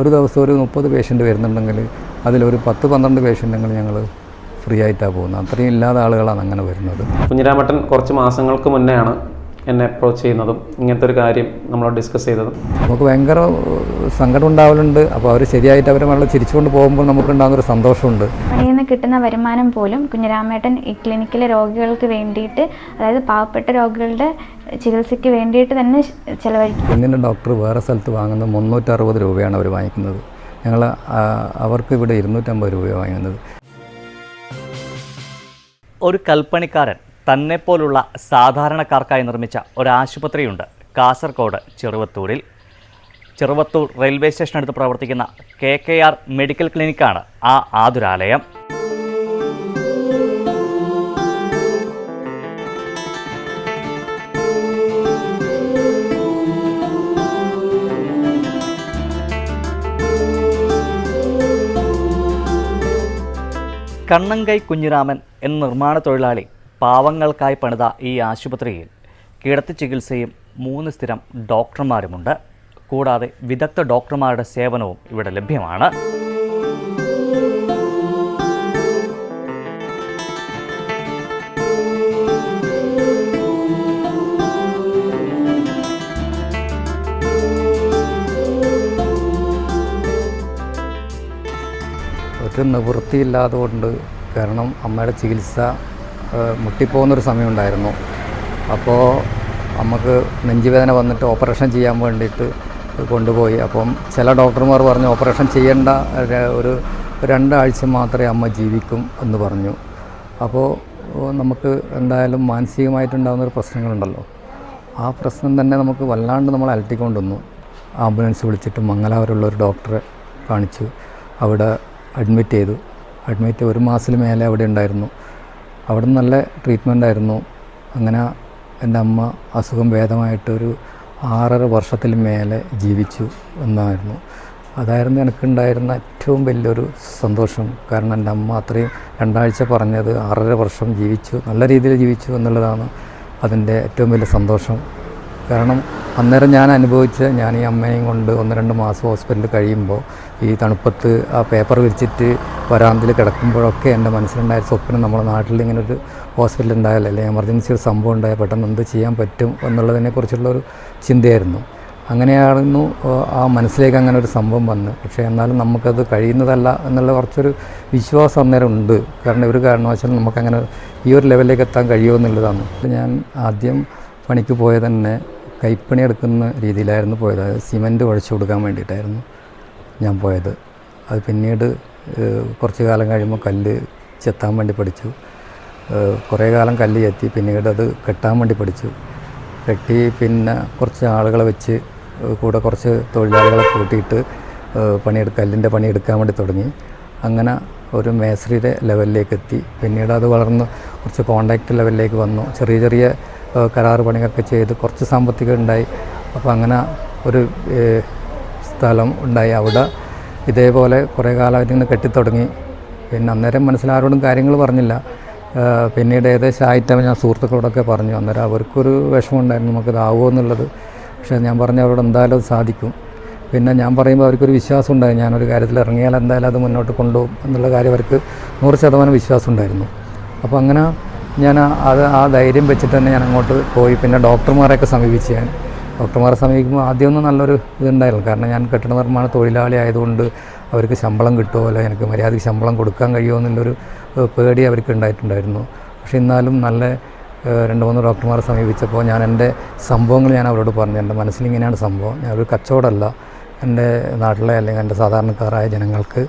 ഒരു ദിവസം ഒരു മുപ്പത് പേഷ്യന്റ് വരുന്നുണ്ടെങ്കിൽ അതിലൊരു പത്ത് പന്ത്രണ്ട് പേഷ്യന്റുകൾ ഞങ്ങൾ ഫ്രീ ആയിട്ടാണ് പോകുന്നത്. അത്രയും ഇല്ലാത്ത ആളുകളാണ് അങ്ങനെ വരുന്നത്. കുഞ്ഞിരാമട്ടൻ കുറച്ച് മാസങ്ങൾക്ക് മുന്നെയാണ് എന്നെ അപ്രോച്ച് ചെയ്യുന്നതും ഇങ്ങനത്തെ ഒരു കാര്യം നമ്മൾ ഡിസ്കസ് ചെയ്തതും. നമുക്ക് ഭയങ്കര സങ്കടം ഉണ്ടാവലുണ്ട്. അപ്പോൾ അവർ ശരിയായിട്ട് അവരെ നമ്മൾ ചിരിച്ചുകൊണ്ട് പോകുമ്പോൾ നമുക്കുണ്ടാകുന്നൊരു സന്തോഷമുണ്ട്. പണിയിൽ നിന്ന് കിട്ടുന്ന വരുമാനം പോലും കുഞ്ഞിരാമേട്ടൻ ഈ ക്ലിനിക്കിലെ രോഗികൾക്ക് വേണ്ടിയിട്ട് അതായത് പാവപ്പെട്ട രോഗികളുടെ ചികിത്സയ്ക്ക് വേണ്ടിയിട്ട് തന്നെ ചിലവഴിക്കും. കുഞ്ഞിന്റെ ഡോക്ടർ വേറെ സ്ഥലത്ത് വാങ്ങുന്നത് മുന്നൂറ്ററുപത് രൂപയാണ് അവർ വാങ്ങിക്കുന്നത്. ഞങ്ങൾ അവർക്ക് ഇവിടെ ഇരുന്നൂറ്റമ്പത് രൂപയാണ് വാങ്ങുന്നത് ഒരു കൽപ്പണിക്കാരൻ തന്നെപ്പോലുള്ള സാധാരണക്കാർക്കായി നിർമ്മിച്ച ഒരാശുപത്രിയുണ്ട്. കാസർഗോഡ് ചെറുവത്തൂരിൽ. ചെറുവത്തൂർ റെയിൽവേ സ്റ്റേഷൻ സ്റ്റേഷനടുത്ത് പ്രവർത്തിക്കുന്ന കെ കെ ആർ മെഡിക്കൽ ക്ലിനിക്കാണ് ആ ആതുരാലയം. കണ്ണങ്കൈ കുഞ്ഞിരാമൻ എന്ന നിർമ്മാണ തൊഴിലാളി പാവങ്ങൾക്കായി പണിത ഈ ആശുപത്രിയിൽ കിടത്തി ചികിത്സയും മൂന്ന് സ്ഥിരം ഡോക്ടർമാരുമുണ്ട്. കൂടാതെ വിദഗ്ധ ഡോക്ടർമാരുടെ സേവനവും ഇവിടെ ലഭ്യമാണ്. ഒരു നിവൃത്തിയില്ലാതെ കൊണ്ട് കാരണം അമ്മയുടെ ചികിത്സ മുട്ടിപ്പോകുന്നൊരു സമയമുണ്ടായിരുന്നു. അപ്പോൾ നമുക്ക് നെഞ്ചുവേദന വന്നിട്ട് ഓപ്പറേഷൻ ചെയ്യാൻ വേണ്ടിയിട്ട് കൊണ്ടുപോയി. അപ്പം ചില ഡോക്ടർമാർ പറഞ്ഞു ഓപ്പറേഷൻ ചെയ്യേണ്ട ഒരു- രണ്ടാഴ്ച മാത്രമേ അമ്മ ജീവിക്കും എന്ന് പറഞ്ഞു. അപ്പോൾ നമുക്ക് എന്തായാലും മാനസികമായിട്ടുണ്ടാകുന്നൊരു പ്രശ്നങ്ങളുണ്ടല്ലോ. ആ പ്രശ്നം തന്നെ നമുക്ക് വല്ലാണ്ട് നമ്മൾ അലട്ടിക്കൊണ്ടുവന്നു. ആംബുലൻസ് വിളിച്ചിട്ട് മംഗലാപുരമുള്ള ഒരു ഡോക്ടറെ കാണിച്ചു. അവിടെ അഡ്മിറ്റ് ചെയ്തു. അഡ്മിറ്റ് ഒരു മാസത്തിൽ മേലെ അവിടെ ഉണ്ടായിരുന്നു. അവിടെ നല്ല ട്രീറ്റ്മെന്റ് ആയിരുന്നു. അങ്ങനെ എന്റെ അമ്മ അസുഖം ഭേദമായിട്ടൊരു ആറര വർഷത്തിൽ മേലെ ജീവിച്ചു എന്നായിരുന്നു. അതായിരുന്നു എനിക്കുണ്ടായിരുന്ന ഏറ്റവും വലിയൊരു സന്തോഷം. കാരണം എന്റെ അമ്മ അത്രയും രണ്ടാഴ്ച പറഞ്ഞത് ആറര വർഷം ജീവിച്ചു നല്ല രീതിയിൽ ജീവിച്ചു എന്നുള്ളതാണ് അതിന്റെ ഏറ്റവും വലിയ സന്തോഷം. കാരണം അന്നേരം ഞാൻ അനുഭവിച്ച് ഞാൻ ഈ അമ്മയും കൊണ്ട് ഒന്ന് രണ്ട് മാസം ഹോസ്പിറ്റലിൽ കഴിയുമ്പോൾ ഈ തണുപ്പത്ത് ആ പേപ്പർ വിരിച്ചിട്ട് വരാന്തിൽ കിടക്കുമ്പോഴൊക്കെ എന്റെ മനസ്സിലുണ്ടായ സ്വപ്നം നമ്മുടെ നാട്ടിൽ ഇങ്ങനെ ഒരു ഹോസ്പിറ്റൽ ഉണ്ടായാലും അല്ലെങ്കിൽ എമർജൻസി ഒരു സംഭവം ഉണ്ടായാൽ പെട്ടെന്ന് എന്ത് ചെയ്യാൻ പറ്റും എന്നുള്ളതിനെക്കുറിച്ചുള്ള ഒരു ചിന്തയായിരുന്നു. അങ്ങനെയായിരുന്നു ആ മനസ്സിലേക്ക് അങ്ങനെ ഒരു സംഭവം വന്ന്. പക്ഷേ എന്നാലും നമുക്കത് കഴിയുന്നതല്ല എന്നുള്ള കുറച്ചൊരു വിശ്വാസം അന്നേരം ഉണ്ട്. കാരണം ഒരു കാരണവശാലും നമുക്കങ്ങനെ ഈ ഒരു ലെവലിലേക്ക് എത്താൻ കഴിയുമോ എന്നുള്ളതാണ്. ഞാൻ ആദ്യം പണിക്ക് പോയത് തന്നെ കൈപ്പണി എടുക്കുന്ന രീതിയിലായിരുന്നു പോയത്. സിമന്റ് ഉഴച്ചു കൊടുക്കാൻ വേണ്ടിയിട്ടായിരുന്നു. ഞാൻ പോയത്. അത് പിന്നീട് കുറച്ച് കാലം കഴിയുമ്പോൾ കല്ല് ചെത്താൻ വേണ്ടി പഠിച്ചു. കുറേ കാലം കല്ല് ചെത്തി പിന്നീട് അത് കെട്ടാൻ വേണ്ടി പഠിച്ചു. കെട്ടി പിന്നെ കുറച്ച് ആളുകളെ വെച്ച് കൂടെ കുറച്ച് തൊഴിലാളികളെ കൂട്ടിയിട്ട് പണിയെടുക്ക കല്ലിന്റെ പണിയെടുക്കാൻ വേണ്ടി തുടങ്ങി. അങ്ങനെ ഒരു മേസ്ത്രിയുടെ ലെവലിലേക്ക് എത്തി. പിന്നീട് അത് വളർന്ന് കുറച്ച് കോണ്ടാക്ട് ലെവലിലേക്ക് വന്നു. ചെറിയ ചെറിയ കരാർ പണികളൊക്കെ ചെയ്ത് കുറച്ച് സാമ്പത്തികം ഉണ്ടായി. അപ്പോൾ അങ്ങനെ ഒരു സ്ഥലം ഉണ്ടായി അവിടെ. ഇതേപോലെ കുറേ കാലമായിട്ട് ഇങ്ങനെ കെട്ടിത്തുടങ്ങി. പിന്നെ അന്നേരം മനസ്സിലാരോടും കാര്യങ്ങൾ പറഞ്ഞില്ല. പിന്നീട് ഏകദേശം ആയിട്ട് ഞാൻ സുഹൃത്തുക്കളോടൊക്കെ പറഞ്ഞു. അന്നേരം അവർക്കൊരു വിഷമമുണ്ടായിരുന്നു നമുക്കിതാവുമോ എന്നുള്ളത്. പക്ഷേ ഞാൻ പറഞ്ഞു അവരോട് എന്തായാലും അത് സാധിക്കും. പിന്നെ ഞാൻ പറയുമ്പോൾ അവർക്കൊരു വിശ്വാസം ഉണ്ടായി ഞാനൊരു കാര്യത്തിൽ ഇറങ്ങിയാൽ എന്തായാലും അത് മുന്നോട്ട് കൊണ്ടുപോകും എന്നുള്ള കാര്യം അവർക്ക് നൂറ് ശതമാനം വിശ്വാസം ഉണ്ടായിരുന്നു അപ്പോൾ അങ്ങനെ ഞാൻ അത് ആ ധൈര്യം വെച്ചിട്ട് തന്നെ ഞാൻ അങ്ങോട്ട് പോയി. പിന്നെ ഡോക്ടർമാരെയൊക്കെ സമീപിച്ച് ഞാൻ. ഡോക്ടർമാരെ സമീപിക്കുമ്പോൾ ആദ്യമൊന്നും നല്ലൊരു ഇതുണ്ടായിരുന്നു. കാരണം ഞാൻ കെട്ടിട നിർമ്മാണ തൊഴിലാളി ആയതുകൊണ്ട് അവർക്ക് ശമ്പളം കിട്ടുമോ അല്ല? എനിക്ക് മര്യാദയ്ക്ക് ശമ്പളം കൊടുക്കാൻ കഴിയുമോ എന്നുള്ളൊരു പേടി അവർക്ക് ഉണ്ടായിട്ടുണ്ടായിരുന്നു. പക്ഷെ എന്നാലും നല്ല രണ്ട് മൂന്ന് ഡോക്ടർമാരെ സമീപിച്ചപ്പോൾ ഞാൻ എന്റെ സംഭവങ്ങൾ ഞാൻ അവരോട് പറഞ്ഞു. എന്റെ മനസ്സിൽ ഇങ്ങനെയാണ് സംഭവം ഒരു കച്ചവടമല്ല. എന്റെ നാട്ടിലെ അല്ലെങ്കിൽ എന്റെ സാധാരണക്കാരായ ജനങ്ങൾക്ക്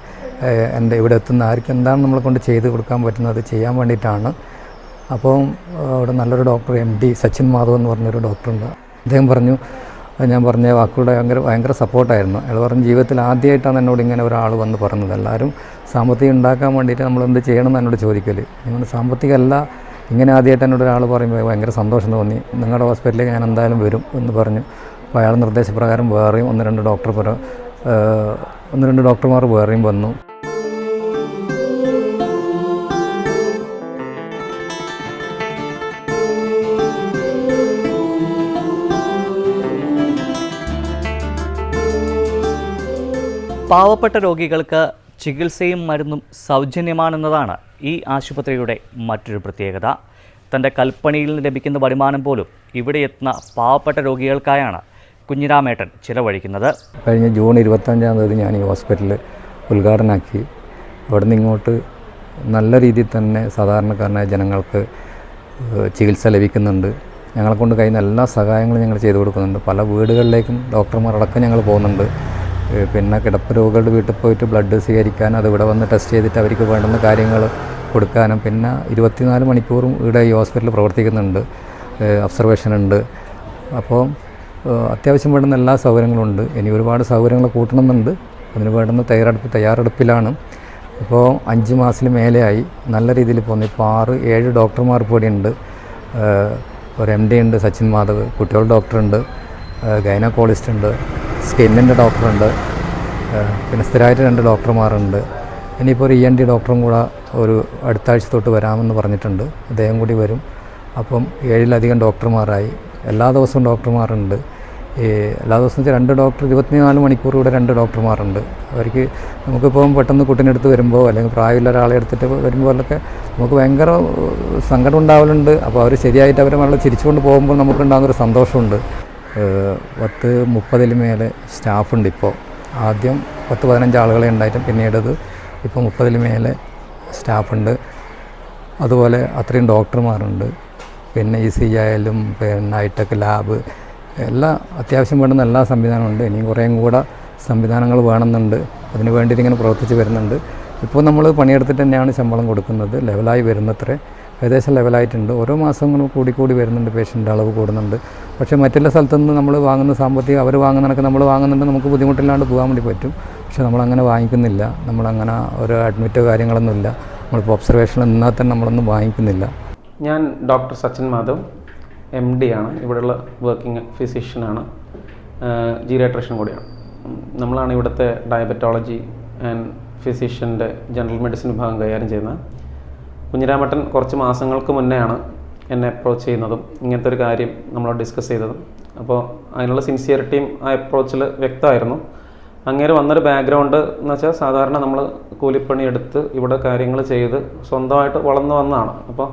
എന്റെ ഇവിടെ എത്തുന്ന ആർക്ക് എന്താണ് നമ്മളെ കൊണ്ട് ചെയ്ത് കൊടുക്കാൻ പറ്റുന്നത് ചെയ്യാൻ വേണ്ടിയിട്ടാണ്. അപ്പം അവിടെ നല്ലൊരു doctor M D Sachin Madhav എന്ന് പറഞ്ഞൊരു ഡോക്ടറുണ്ട്. അദ്ദേഹം പറഞ്ഞു ഞാൻ പറഞ്ഞ വാക്കുകളുടെ ഭയങ്കര ഭയങ്കര സപ്പോർട്ടായിരുന്നു. അയാൾ പറഞ്ഞു ജീവിതത്തിൽ ആദ്യമായിട്ടാണ് എന്നോട് ഇങ്ങനെ ഒരാൾ വന്ന് പറഞ്ഞത്. എല്ലാവരും സാമ്പത്തികം ഉണ്ടാക്കാൻ വേണ്ടിയിട്ട് നമ്മൾ എന്ത് ചെയ്യണം എന്ന് എന്നോട് ചോദിക്കൽ നിങ്ങൾ സാമ്പത്തികമല്ല ഇങ്ങനെ ആദ്യമായിട്ട് എന്നോട് ഒരാൾ പറയുമ്പോൾ ഭയങ്കര സന്തോഷം തോന്നി. നിങ്ങളുടെ ഹോസ്പിറ്റലിലേക്ക് ഞാൻ എന്തായാലും വരും എന്ന് പറഞ്ഞു. അപ്പോൾ അയാൾ നിർദ്ദേശപ്രകാരം വേറെയും ഒന്ന് രണ്ട് ഡോക്ടർ ഒന്ന് രണ്ട് ഡോക്ടർമാർ വേറെയും വന്നു. പാവപ്പെട്ട രോഗികൾക്ക് ചികിത്സയും മരുന്നും സൗജന്യമാണെന്നതാണ് ഈ ആശുപത്രിയുടെ മറ്റൊരു പ്രത്യേകത. തന്റെ കൽപ്പണിയിൽ നിന്ന് ലഭിക്കുന്ന വരുമാനം പോലും ഇവിടെ എത്തുന്ന പാവപ്പെട്ട രോഗികൾക്കായാണ് കുഞ്ഞിരാമേട്ടൻ ചിലവഴിക്കുന്നത്. കഴിഞ്ഞ ജൂൺ ഇരുപത്തഞ്ചാം തീയതി ഞാൻ ഈ ഹോസ്പിറ്റൽ ഉദ്ഘാടനമാക്കി അവിടെ നിന്ന് ഇങ്ങോട്ട് നല്ല രീതിയിൽ തന്നെ സാധാരണക്കാരനായ ജനങ്ങൾക്ക് ചികിത്സ ലഭിക്കുന്നുണ്ട്. ഞങ്ങളെ കൊണ്ട് കഴിയുന്ന എല്ലാ സഹായങ്ങളും ഞങ്ങൾ ചെയ്തു കൊടുക്കുന്നുണ്ട്. പല വീടുകളിലേക്കും ഡോക്ടർമാരടക്കം ഞങ്ങൾ പോകുന്നുണ്ട്. പിന്നെ കിടപ്പ് രോഗികളുടെ വീട്ടിൽ പോയിട്ട് ബ്ലഡ് സ്വീകരിക്കാൻ അത് ഇവിടെ വന്ന് ടെസ്റ്റ് ചെയ്തിട്ട് അവർക്ക് വേണ്ടുന്ന കാര്യങ്ങൾ കൊടുക്കാനും. പിന്നെ ഇരുപത്തിനാല് മണിക്കൂറും ഇവിടെ ഈ ഹോസ്പിറ്റലിൽ പ്രവർത്തിക്കുന്നുണ്ട്. ഒബ്സർവേഷൻ ഉണ്ട്. അപ്പോൾ അത്യാവശ്യം വേണ്ടുന്ന എല്ലാ സൗകര്യങ്ങളും ഉണ്ട്. ഇനി ഒരുപാട് സൗകര്യങ്ങൾ കൂട്ടണമെന്നുണ്ട്. അതിന് വേണ്ടുന്ന തയ്യാറെടുപ്പ് തയ്യാറെടുപ്പിലാണ്. ഇപ്പോൾ അഞ്ച് മാസത്തിൽ മേലെയായി. നല്ല രീതിയിൽ പോകുന്നു ഇപ്പോൾ ആറ് ഏഴ് ഡോക്ടർമാർ ഇപ്പോൾ ഉണ്ട്. ഒരു എം ഡി ഉണ്ട് സച്ചിൻ മാധവ് കുട്ടികളുടെ ഡോക്ടറുണ്ട് ഗൈനക്കോളിസ്റ്റ് ഉണ്ട്. സ്കിന്നിന്റെ ഡോക്ടറുണ്ട്. പിന്നെ സ്ഥിരമായിട്ട് രണ്ട് ഡോക്ടർമാരുണ്ട്. ഇനിയിപ്പോൾ ഒരു ഇ എൻ ഡി ഡോക്ടറും കൂടെ ഒരു അടുത്താഴ്ച തൊട്ട് വരാമെന്ന് പറഞ്ഞിട്ടുണ്ട്. അദ്ദേഹം കൂടി വരും. അപ്പം ഏഴിലധികം ഡോക്ടർമാരായി. എല്ലാ ദിവസവും ഡോക്ടർമാരുണ്ട്. ഈ എല്ലാ ദിവസവും രണ്ട് ഡോക്ടർ ഇരുപത്തിനാല് മണിക്കൂർ ഇവിടെ രണ്ട് ഡോക്ടർമാരുണ്ട്. അവർക്ക് നമുക്കിപ്പം പെട്ടെന്ന് കുട്ടീനെടുത്ത് വരുമ്പോൾ അല്ലെങ്കിൽ പ്രായമുള്ള ഒരാളെ എടുത്തിട്ട് വരുമ്പോഴൊക്കെ നമുക്ക് ഭയങ്കര സങ്കടം ഉണ്ടാവലുണ്ട്. അപ്പോൾ അവർ ശരിയായിട്ട് അവരെ നമ്മൾ ചിരിച്ചുകൊണ്ട് പോകുമ്പോൾ നമുക്കുണ്ടാകുന്നൊരു സന്തോഷമുണ്ട്. പത്ത് മുപ്പതിൽ മേലെ സ്റ്റാഫുണ്ട് ഇപ്പോൾ. ആദ്യം പത്ത് പതിനഞ്ച് ആളുകളെ ഉണ്ടായിട്ടും പിന്നീട് അത് ഇപ്പോൾ മുപ്പതിൽ മേലെ സ്റ്റാഫുണ്ട്. അതുപോലെ അത്രയും ഡോക്ടർമാരുണ്ട്. പിന്നെ ഇ സി ആയാലും പിന്നെ ഹൈടെക് ലാബ് എല്ലാ അത്യാവശ്യം വേണ്ടുന്ന എല്ലാ സംവിധാനമുണ്ട് ഇനിയും കുറേയും കൂടെ സംവിധാനങ്ങൾ വേണമെന്നുണ്ട്. അതിന് വേണ്ടിയിട്ട് ഇങ്ങനെ പ്രവർത്തിച്ച് വരുന്നുണ്ട്. ഇപ്പോൾ നമ്മൾ പണിയെടുത്തിട്ട് തന്നെയാണ് ശമ്പളം കൊടുക്കുന്നത്. ലെവലായി വരുന്നത്രേ. ഏകദേശം ലെവലായിട്ടുണ്ട് ഓരോ മാസങ്ങളും കൂടി കൂടി വരുന്നുണ്ട്. പേഷ്യന്റെ അളവ് കൂടുന്നുണ്ട്. പക്ഷേ മറ്റുള്ള സ്ഥലത്തു നിന്ന് നമ്മൾ വാങ്ങുന്ന സാമ്പത്തികം അവർ വാങ്ങുന്നതൊക്കെ നമ്മൾ വാങ്ങുന്നുണ്ട്. നമുക്ക് ബുദ്ധിമുട്ടില്ലാണ്ട് പോകാൻ വേണ്ടി പറ്റും. പക്ഷേ നമ്മളങ്ങനെ വാങ്ങിക്കുന്നില്ല. നമ്മളങ്ങനെ ഒരു അഡ്മിറ്റോ കാര്യങ്ങളൊന്നുമില്ല. നമ്മളിപ്പോൾ ഒബ്സർവേഷനിൽ നിന്നാൽ തന്നെ നമ്മളൊന്നും വാങ്ങിക്കുന്നില്ല. ഞാൻ doctor Sachin Madhav M D ആണ്. ഇവിടെയുള്ള വർക്കിംഗ് ഫിസിഷ്യനാണ് ജീരാട്രിഷൻ കൂടിയാണ്. നമ്മളാണ് ഇവിടുത്തെ ഡയബറ്റോളജി ആൻഡ് ഫിസിഷ്യന്റെ ജനറൽ മെഡിസിൻ വിഭാഗം കൈകാര്യം ചെയ്യുന്നത്. കുഞ്ഞിരാമട്ടൻ കുറച്ച് മാസങ്ങൾക്ക് മുന്നെയാണ് എന്നെ അപ്രോച്ച് ചെയ്യുന്നതും ഇങ്ങനത്തെ ഒരു കാര്യം നമ്മൾ ഡിസ്കസ് ചെയ്തതും. അപ്പോൾ അതിനുള്ള സിൻസിയറിറ്റിയും ആ അപ്രോച്ചിൽ വ്യക്തമായിരുന്നു. അങ്ങനെ വന്നൊരു ബാക്ക്ഗ്രൗണ്ട് എന്ന് വെച്ചാൽ സാധാരണ നമ്മൾ കൂലിപ്പണി എടുത്ത് ഇവിടെ കാര്യങ്ങൾ ചെയ്ത് സ്വന്തമായിട്ട് വളർന്നു വന്നതാണ്. അപ്പോൾ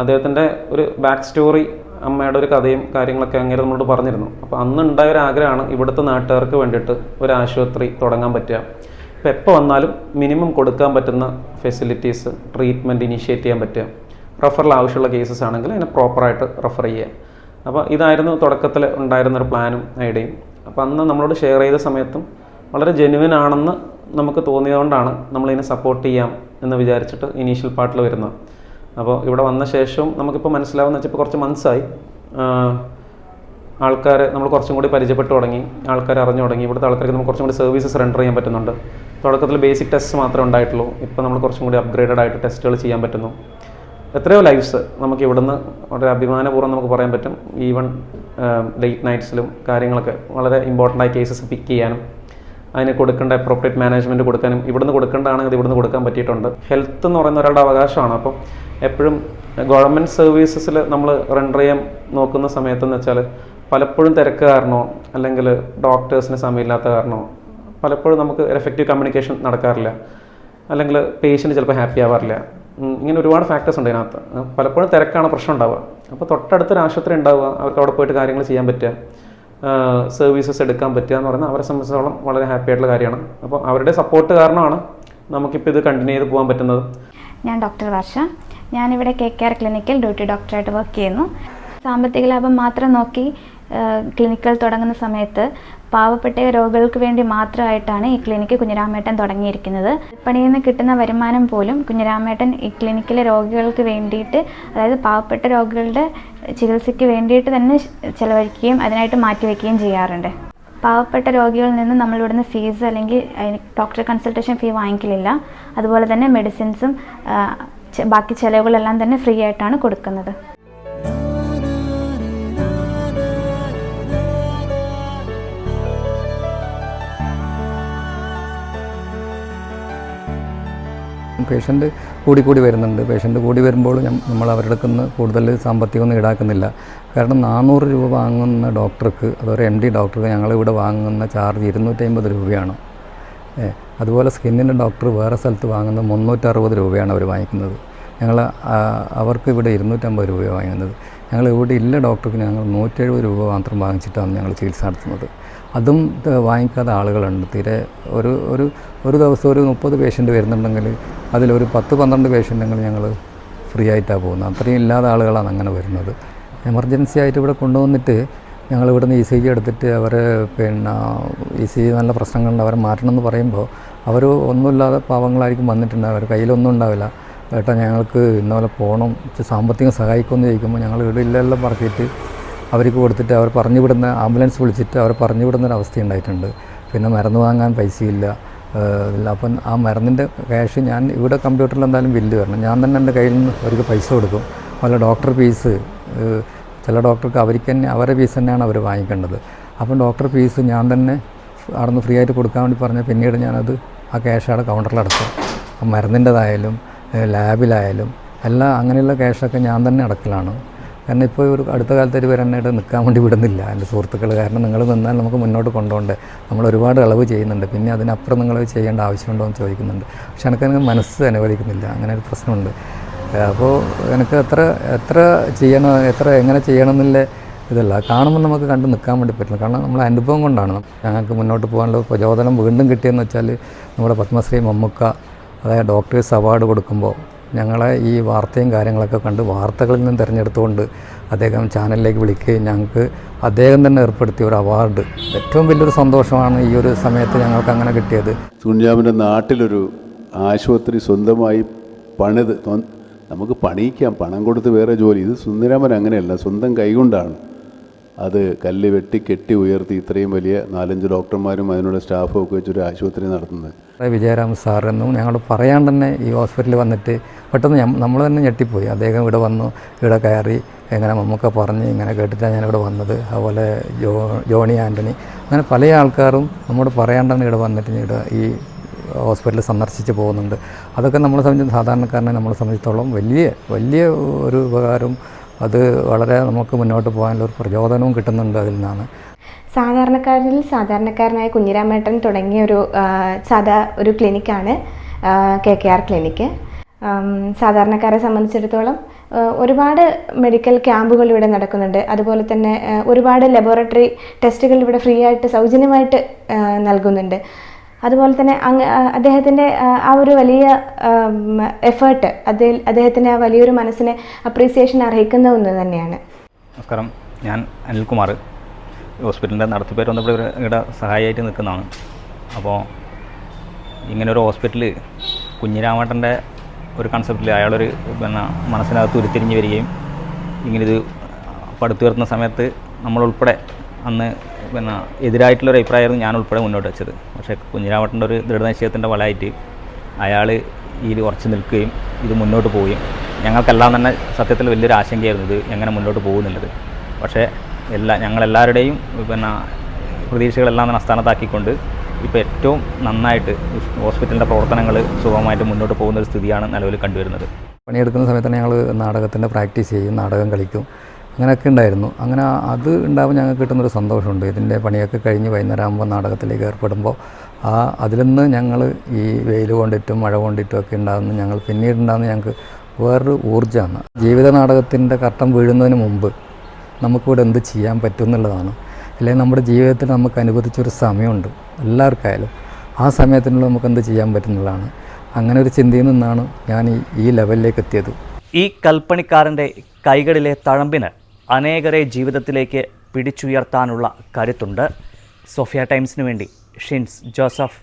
അദ്ദേഹത്തിന്റെ ഒരു ബാക്ക് സ്റ്റോറി അമ്മയുടെ ഒരു കഥയും കാര്യങ്ങളൊക്കെ അങ്ങനെ നമ്മളോട് പറഞ്ഞിരുന്നു. അപ്പോൾ അന്നുണ്ടായ ഒരു ആഗ്രഹമാണ് ഇവിടുത്തെ നാട്ടുകാർക്ക് വേണ്ടിയിട്ട് ഒരു ആശുപത്രി തുടങ്ങാൻ പറ്റുക. ഇപ്പോൾ എപ്പോൾ വന്നാലും മിനിമം കൊടുക്കാൻ പറ്റുന്ന ഫെസിലിറ്റീസ് ട്രീറ്റ്മെന്റ് ഇനിഷ്യേറ്റ് ചെയ്യാൻ പറ്റുക. റെഫറൽ ആവശ്യമുള്ള കേസസ് ആണെങ്കിൽ അതിനെ പ്രോപ്പറായിട്ട് റെഫർ ചെയ്യുക. അപ്പോൾ ഇതായിരുന്നു തുടക്കത്തിൽ ഉണ്ടായിരുന്ന ഒരു പ്ലാനും ഐഡിയയും. അപ്പോൾ അന്ന് നമ്മളോട് ഷെയർ ചെയ്ത സമയത്തും വളരെ ജെനുവിൻ ആണെന്ന് നമുക്ക് തോന്നിയതുകൊണ്ടാണ് നമ്മളിതിനെ സപ്പോർട്ട് ചെയ്യാം എന്ന് വിചാരിച്ചിട്ട് ഇനീഷ്യൽ പാർട്ടിൽ വരുന്നത്. അപ്പോൾ ഇവിടെ വന്ന ശേഷവും നമുക്കിപ്പോൾ മനസ്സിലാവുന്ന വെച്ചപ്പോൾ കുറച്ച് മനസ്സായി ആൾക്കാർ നമ്മൾ കുറച്ചും കൂടി പരിചയപ്പെട്ട് തുടങ്ങി ആൾക്കാർ അറിഞ്ഞു തുടങ്ങി. ഇവിടുത്തെ ആൾക്കാർക്ക് നമുക്ക് കുറച്ചും കൂടി സർവീസസ് റെൻഡർ ചെയ്യാൻ പറ്റുന്നുണ്ട്. തുടക്കത്തിൽ ബേസിക് ടെസ്റ്റ് മാത്രമേ ഉണ്ടായിട്ടുള്ളൂ. ഇപ്പോൾ നമ്മൾ കുറച്ചും കൂടി അപ്ഗ്രേഡഡ് ആയിട്ട് ടെസ്റ്റുകൾ ചെയ്യാൻ പറ്റുന്നു. എത്രയോ ലൈഫ്സ് നമുക്ക് ഇവിടുന്ന് വളരെ അഭിമാനപൂർവം നമുക്ക് പറയാൻ പറ്റും. ഈവൺ ലേറ്റ് നൈറ്റ്സിലും കാര്യങ്ങളൊക്കെ വളരെ ഇമ്പോർട്ടന്റ് ആയി കേസസ് പിക്ക് ചെയ്യാനും അതിന് കൊടുക്കേണ്ട അപ്രോപ്രിയേറ്റ് മാനേജ്മെന്റ് കൊടുക്കാനും ഇവിടുന്ന് കൊടുക്കേണ്ടതാണെങ്കിൽ ഇവിടുന്ന് കൊടുക്കാൻ പറ്റിയിട്ടുണ്ട്. ഹെൽത്ത് എന്ന് പറയുന്ന ഒരാളുടെ അവകാശമാണ്. അപ്പോൾ എപ്പോഴും ഗവൺമെന്റ് സർവീസസിൽ നമ്മൾ റെൻഡർ ചെയ്യാൻ നോക്കുന്ന സമയത്തെന്ന് വെച്ചാൽ പലപ്പോഴും തിരക്ക് കാരണമോ അല്ലെങ്കിൽ ഡോക്ടേഴ്സിന് സമയമില്ലാത്ത കാരണമോ പലപ്പോഴും നമുക്ക് എഫക്റ്റീവ് കമ്മ്യൂണിക്കേഷൻ നടക്കാറില്ല അല്ലെങ്കിൽ പേഷ്യന്റ് ചിലപ്പോൾ ഹാപ്പി ആവാറില്ല. ഇങ്ങനെ ഒരുപാട് ഫാക്ടേഴ്സ് ഉണ്ട് ഇതിനകത്ത്. പലപ്പോഴും തിരക്കാണ് പ്രശ്നം ഉണ്ടാവുക. അപ്പോൾ തൊട്ടടുത്തൊരു ആശുപത്രി ഉണ്ടാവുക അവർക്ക് അവിടെ പോയിട്ട് കാര്യങ്ങൾ ചെയ്യാൻ പറ്റുക സർവീസസ് എടുക്കാൻ പറ്റുക എന്ന് പറയുന്നത് അവരെ സംബന്ധിച്ചിടത്തോളം വളരെ ഹാപ്പി ആയിട്ടുള്ള കാര്യമാണ്. അപ്പോൾ അവരുടെ സപ്പോർട്ട് കാരണമാണ് നമുക്കിപ്പോൾ ഇത് കണ്ടിന്യൂ ചെയ്ത് പോകാൻ പറ്റുന്നത്. ഞാൻ ഡോക്ടർ വർഷ. ഞാനിവിടെ കെ കെ ആർ ക്ലിനിക്കിൽ ഡ്യൂട്ടി ഡോക്ടറായിട്ട് വർക്ക് ചെയ്യുന്നു. സാമ്പത്തിക ലാഭം മാത്രം നോക്കി ക്ലിനിക്കുകൾ തുടങ്ങുന്ന സമയത്ത് പാവപ്പെട്ട രോഗികൾക്ക് വേണ്ടി മാത്രമായിട്ടാണ് ഈ ക്ലിനിക്ക് കുഞ്ഞിരാമേട്ടൻ തുടങ്ങിയിരിക്കുന്നത്. പണിയിൽ നിന്ന് കിട്ടുന്ന വരുമാനം പോലും കുഞ്ഞിരാമേട്ടൻ ഈ ക്ലിനിക്കിലെ രോഗികൾക്ക് വേണ്ടിയിട്ട് അതായത് പാവപ്പെട്ട രോഗികളുടെ ചികിത്സയ്ക്ക് വേണ്ടിയിട്ട് തന്നെ ചിലവഴിക്കുകയും അതിനായിട്ട് മാറ്റിവെക്കുകയും ചെയ്യാറുണ്ട്. പാവപ്പെട്ട രോഗികളിൽ നിന്ന് നമ്മൾ ഇവിടുന്ന് ഫീസ് അല്ലെങ്കിൽ ഡോക്ടർ കൺസൾട്ടേഷൻ ഫീ വാങ്ങിക്കലില്ല. അതുപോലെ തന്നെ മെഡിസിൻസും ബാക്കി ചിലവുകളെല്ലാം തന്നെ ഫ്രീ ആയിട്ടാണ് കൊടുക്കുന്നത്. പേഷ്യന്റ് കൂടി കൂടി വരുന്നുണ്ട്. പേഷ്യന്റ് കൂടി വരുമ്പോൾ നമ്മൾ അവരുടെ നിന്ന് കൂടുതൽ സാമ്പത്തികമൊന്നും ഈടാക്കുന്നില്ല. കാരണം നാനൂറ് രൂപ വാങ്ങുന്ന ഡോക്ടർക്ക് അതൊരു എം ഡി ഡോക്ടർക്ക് ഞങ്ങളിവിടെ വാങ്ങുന്ന ചാർജ് ഇരുന്നൂറ്റമ്പത് രൂപയാണ്. അതുപോലെ സ്കിന്നിന്റെ ഡോക്ടർ വേറെ സ്ഥലത്ത് വാങ്ങുന്ന മുന്നൂറ്ററുപത് രൂപയാണ് അവർ വാങ്ങിക്കുന്നത്. ഞങ്ങൾ അവർക്ക് ഇവിടെ ഇരുന്നൂറ്റമ്പത് രൂപയാണ് വാങ്ങുന്നത് ഞങ്ങൾ ഇവിടെ ഇല്ല ഡോക്ടർക്ക് ഞങ്ങൾ നൂറ്റെഴുപത് രൂപ മാത്രം വാങ്ങിച്ചിട്ടാണ് ഞങ്ങൾ ചികിത്സ നടത്തുന്നത്. അതും വാങ്ങിക്കാത്ത ആളുകളുണ്ട്. തീരെ ഒരു ഒരു ഒരു ദിവസം ഒരു മുപ്പത് പേഷ്യന്റ് വരുന്നുണ്ടെങ്കിൽ അതിലൊരു പത്ത് പന്ത്രണ്ട് പേഷ്യന്റെങ്കിൽ ഞങ്ങൾ ഫ്രീ ആയിട്ടാണ് പോകുന്നത്. അത്രയും ഇല്ലാത്ത ആളുകളാണ് അങ്ങനെ വരുന്നത്. എമർജൻസി ആയിട്ട് ഇവിടെ കൊണ്ടുവന്നിട്ട് ഞങ്ങൾ ഇവിടുന്ന് ഇ സി ജി എടുത്തിട്ട് അവർ പിന്നെ ഇ സി ജി നല്ല പ്രശ്നങ്ങളുണ്ട് അവരെ മാറ്റണമെന്ന് പറയുമ്പോൾ അവർ ഒന്നുമില്ലാതെ പാവങ്ങളായിരിക്കും വന്നിട്ടുണ്ട്. അവർ കയ്യിലൊന്നും ഉണ്ടാവില്ല. ഏട്ടാ ഞങ്ങൾക്ക് ഇന്നപോലെ പോകണം സാമ്പത്തികം സഹായിക്കുമെന്ന് ചോദിക്കുമ്പോൾ ഞങ്ങൾ ഇവിടെ ഇല്ലെല്ലാം പറഞ്ഞിട്ട് അവർക്ക് കൊടുത്തിട്ട് അവർ പറഞ്ഞു വിടുന്ന ആംബുലൻസ് വിളിച്ചിട്ട് അവർ പറഞ്ഞു വിടുന്ന ഒരു അവസ്ഥ ഉണ്ടായിട്ടുണ്ട്. പിന്നെ മരുന്ന് വാങ്ങാൻ പൈസയില്ല. അപ്പം ആ മരുന്നിന്റെ ക്യാഷ് ഞാൻ ഇവിടെ കമ്പ്യൂട്ടറിൽ എന്തായാലും ബില്ല് വരണം ഞാൻ തന്നെ എന്റെ കയ്യിൽ നിന്ന് അവർക്ക് പൈസ കൊടുക്കും. പല ഡോക്ടർ ഫീസ് ചില ഡോക്ടർക്ക് അവർക്ക് തന്നെ അവരെ ഫീസ് തന്നെയാണ് അവർ വാങ്ങിക്കേണ്ടത്. അപ്പം ഡോക്ടർ ഫീസ് ഞാൻ തന്നെ അവിടെ നിന്ന് ഫ്രീ ആയിട്ട് കൊടുക്കാൻ വേണ്ടി പറഞ്ഞാൽ പിന്നീട് ഞാനത് ആ ക്യാഷ് അവിടെ ആ മരുന്നിന്റെതായാലും ലാബിലായാലും എല്ലാം അങ്ങനെയുള്ള ക്യാഷൊക്കെ ഞാൻ തന്നെ അടക്കലാണ്. കാരണം ഇപ്പോൾ ഒരു അടുത്ത കാലത്ത് ഒരു പേരെന്നായിട്ട് നിൽക്കാൻ വേണ്ടി വിടുന്നില്ല എന്റെ സുഹൃത്തുക്കൾ കാരണം നിങ്ങൾ നിന്നാൽ നമുക്ക് മുന്നോട്ട് കൊണ്ടുപോകണ്ടേ നമ്മൾ ഒരുപാട് ഇളവ് ചെയ്യുന്നുണ്ട്. പിന്നെ അതിനപ്പുറം നിങ്ങൾ ചെയ്യേണ്ട ആവശ്യമുണ്ടോ എന്ന് ചോദിക്കുന്നുണ്ട്. പക്ഷെ എനിക്ക് മനസ്സ് അനുവദിക്കുന്നില്ല അങ്ങനെ ഒരു പ്രശ്നമുണ്ട്. അപ്പോൾ എനിക്ക് എത്ര എത്ര ചെയ്യണം എത്ര എങ്ങനെ ചെയ്യണം എന്നുള്ള ഇതല്ല കാണുമ്പോൾ നമുക്ക് കണ്ട് നിൽക്കാൻ വേണ്ടി പറ്റില്ല. കാരണം നമ്മളെ അനുഭവം കൊണ്ടാണ്. ഞങ്ങൾക്ക് മുന്നോട്ട് പോകാനുള്ള പ്രചോദനം വീണ്ടും കിട്ടിയെന്ന് വെച്ചാൽ നമ്മുടെ പത്മശ്രീ മമ്മുക്ക അതായത് ഡോക്ടേഴ്സ് അവാർഡ് കൊടുക്കുമ്പോൾ ഞങ്ങളെ ഈ വാർത്തയും കാര്യങ്ങളൊക്കെ കണ്ട് വാർത്തകളിൽ നിന്ന് തിരഞ്ഞെടുത്തുകൊണ്ട് അദ്ദേഹം ചാനലിലേക്ക് വിളിക്കുകയും ഞങ്ങൾക്ക് അദ്ദേഹം തന്നെ ഏർപ്പെടുത്തിയ ഒരു അവാർഡ്. ഏറ്റവും വലിയൊരു സന്തോഷമാണ് ഈ ഒരു സമയത്ത് ഞങ്ങൾക്ക് അങ്ങനെ കിട്ടിയത്. കുഞ്ഞാമിന്റെ നാട്ടിലൊരു ആശുപത്രി സ്വന്തമായി പണിത് നമുക്ക് പണിയിക്കാം പണം കൊടുത്ത് വേറെ ജോലി. ഇത് സുന്ദരാമൻ അങ്ങനെയല്ല സ്വന്തം കൈകൊണ്ടാണ്. അത് കല്ല് വെട്ടി കെട്ടി ഉയർത്തി ഇത്രയും വലിയ നാലഞ്ച് ഡോക്ടർമാരും അതിനുള്ള സ്റ്റാഫും ഒക്കെ വെച്ചൊരു ആശുപത്രി നടത്തുന്നത്. വിജയരാമ സാറെന്നും ഞങ്ങൾ പറയാൻ തന്നെ ഈ ഹോസ്പിറ്റലിൽ വന്നിട്ട് പെട്ടെന്ന് നമ്മൾ തന്നെ ഞെട്ടിപ്പോയി. അദ്ദേഹം ഇവിടെ വന്നു ഇവിടെ കയറി എങ്ങനെ മമ്മൊക്കെ പറഞ്ഞ് ഇങ്ങനെ കേട്ടിട്ടാണ് ഇവിടെ വന്നത്. അതുപോലെ ജോ ജോണി ആന്റണി. അങ്ങനെ പല ആൾക്കാരും നമ്മോട് പറയാണ്ടെന്ന് ഇവിടെ വന്നിട്ട് ഇവിടെ ഈ ഹോസ്പിറ്റൽ സന്ദർശിച്ച് പോകുന്നുണ്ട്. അതൊക്കെ നമ്മളെ സംബന്ധിച്ച് സാധാരണക്കാരനെ നമ്മളെ സംബന്ധിച്ചിടത്തോളം വലിയ വലിയ ഒരു ഉപകാരം അത് വളരെ നമുക്ക് മുന്നോട്ട് പോകാനുള്ള ഒരു പ്രചോദനവും കിട്ടുന്നുണ്ട് അതിൽ നിന്നാണ്. സാധാരണക്കാരിൽ സാധാരണക്കാരനായ കുഞ്ഞിരാമേട്ടൻ തുടങ്ങിയ ഒരു സാധാ ഒരു ക്ലിനിക്കാണ് കെ കെ ആർ ക്ലിനിക്ക് സാധാരണക്കാരെ സംബന്ധിച്ചിടത്തോളം ഒരുപാട് മെഡിക്കൽ ക്യാമ്പുകൾ ഇവിടെ നടക്കുന്നുണ്ട്. അതുപോലെ തന്നെ ഒരുപാട് ലബോറട്ടറി ടെസ്റ്റുകൾ ഇവിടെ ഫ്രീ ആയിട്ട് സൗജന്യമായിട്ട് നൽകുന്നുണ്ട്. അതുപോലെ തന്നെ അങ്ങ് ആ, അദ്ദേഹത്തിന്റെ ആ, ഒരു വലിയ എഫേർട്ട് അതിൽ അദ്ദേഹത്തിന്റെ ആ വലിയൊരു മനസ്സിനെ അപ്രീസിയേഷൻ അർഹിക്കുന്ന ഒന്ന് തന്നെയാണ്. നമസ്കാരം. ഞാൻ അനിൽകുമാർ. ഹോസ്പിറ്റലിന്റെ നടത്തിപ്പേര് വന്നപ്പോൾ ഇവിടെ സഹായിയായിട്ട് നിൽക്കുന്നതാണ്. അപ്പോൾ ഇങ്ങനെ ഒരു ഹോസ്പിറ്റൽ കുഞ്ഞിരാമേട്ടന്റെ ഒരു കൺസെപ്റ്റിൽ അയാളൊരു പിന്നെ മനസ്സിനകത്ത് ഉരുത്തിരിഞ്ഞ് വരികയും ഇങ്ങനെ ഇത് പടുത്തുയർത്തുന്ന സമയത്ത് നമ്മളുൾപ്പെടെ അന്ന് പിന്നെ എതിരായിട്ടുള്ളൊരു അഭിപ്രായമായിരുന്നു ഞാൻ ഉൾപ്പെടെ മുന്നോട്ട് വെച്ചത്. പക്ഷേ കുഞ്ഞിരാമട്ടന്റെ ഒരു ദൃഢനിശ്ചയത്തിന്റെ ഫലമായിട്ട് അയാൾ ഇതിൽ ഉറച്ചു നിൽക്കുകയും ഇത് മുന്നോട്ട് പോവുകയും ഞങ്ങൾക്കെല്ലാം തന്നെ സത്യത്തിൽ വലിയൊരു ആശങ്കയായിരുന്നു ഇത് എങ്ങനെ മുന്നോട്ട് പോകുന്നുള്ളത് പക്ഷേ എല്ലാ ഞങ്ങളെല്ലാവരുടെയും പിന്നെ പ്രതീക്ഷകളെല്ലാം തന്നെ അസ്ഥാനത്താക്കിക്കൊണ്ട് ഇപ്പോൾ ഏറ്റവും നന്നായിട്ട് ഹോസ്പിറ്റലിന്റെ പ്രവർത്തനങ്ങൾ സുഖമായിട്ട് മുന്നോട്ട് പോകുന്ന ഒരു സ്ഥിതിയാണ് നിലവിൽ കണ്ടുവരുന്നത്. പണിയെടുക്കുന്ന സമയത്ത് തന്നെ ഞങ്ങൾ നാടകത്തിന്റെ പ്രാക്ടീസ് ചെയ്യും നാടകം കളിക്കും. അങ്ങനെയൊക്കെ ഉണ്ടായിരുന്നു. അങ്ങനെ അത് ഉണ്ടാകുമ്പോൾ ഞങ്ങൾക്ക് കിട്ടുന്നൊരു സന്തോഷമുണ്ട്. ഇതിന്റെ പണിയൊക്കെ കഴിഞ്ഞ് വൈകുന്നേരം ആകുമ്പോൾ നാടകത്തിലേക്ക് ഏർപ്പെടുമ്പോൾ ആ അതിൽ നിന്ന് ഞങ്ങൾ ഈ വെയിൽ കൊണ്ടിട്ടും മഴ കൊണ്ടിട്ടും ഒക്കെ ഉണ്ടാകുന്ന ഞങ്ങൾ പിന്നീട് ഉണ്ടാകുന്ന ഞങ്ങൾക്ക് വേറൊരു ഊർജമാണ്. ജീവിത നാടകത്തിന്റെ കട്ടം വീഴുന്നതിന് മുമ്പ് നമുക്കിവിടെ എന്ത് ചെയ്യാൻ പറ്റും എന്നുള്ളതാണ്. അല്ലെങ്കിൽ നമ്മുടെ ജീവിതത്തിൽ നമുക്ക് അനുവദിച്ചൊരു സമയമുണ്ട്. എല്ലാവർക്കായാലും ആ സമയത്തിനുള്ളിൽ നമുക്ക് എന്ത് ചെയ്യാൻ പറ്റുന്നതാണ് അങ്ങനെ ഒരു ചിന്തയിൽ നിന്നാണ് ഞാൻ ഈ ഈ ലെവലിലേക്ക് എത്തിയത്. ഈ കൽപ്പണിക്കാരന്റെ കൈകളിലെ തഴമ്പിന് അനേകരെ ജീവിതത്തിലേക്ക് പിടിച്ചുയർത്താനുള്ള കരുത്തുണ്ട്. സോഫിയ ടൈംസിനു വേണ്ടി ഷിൻസ് ജോസഫ്.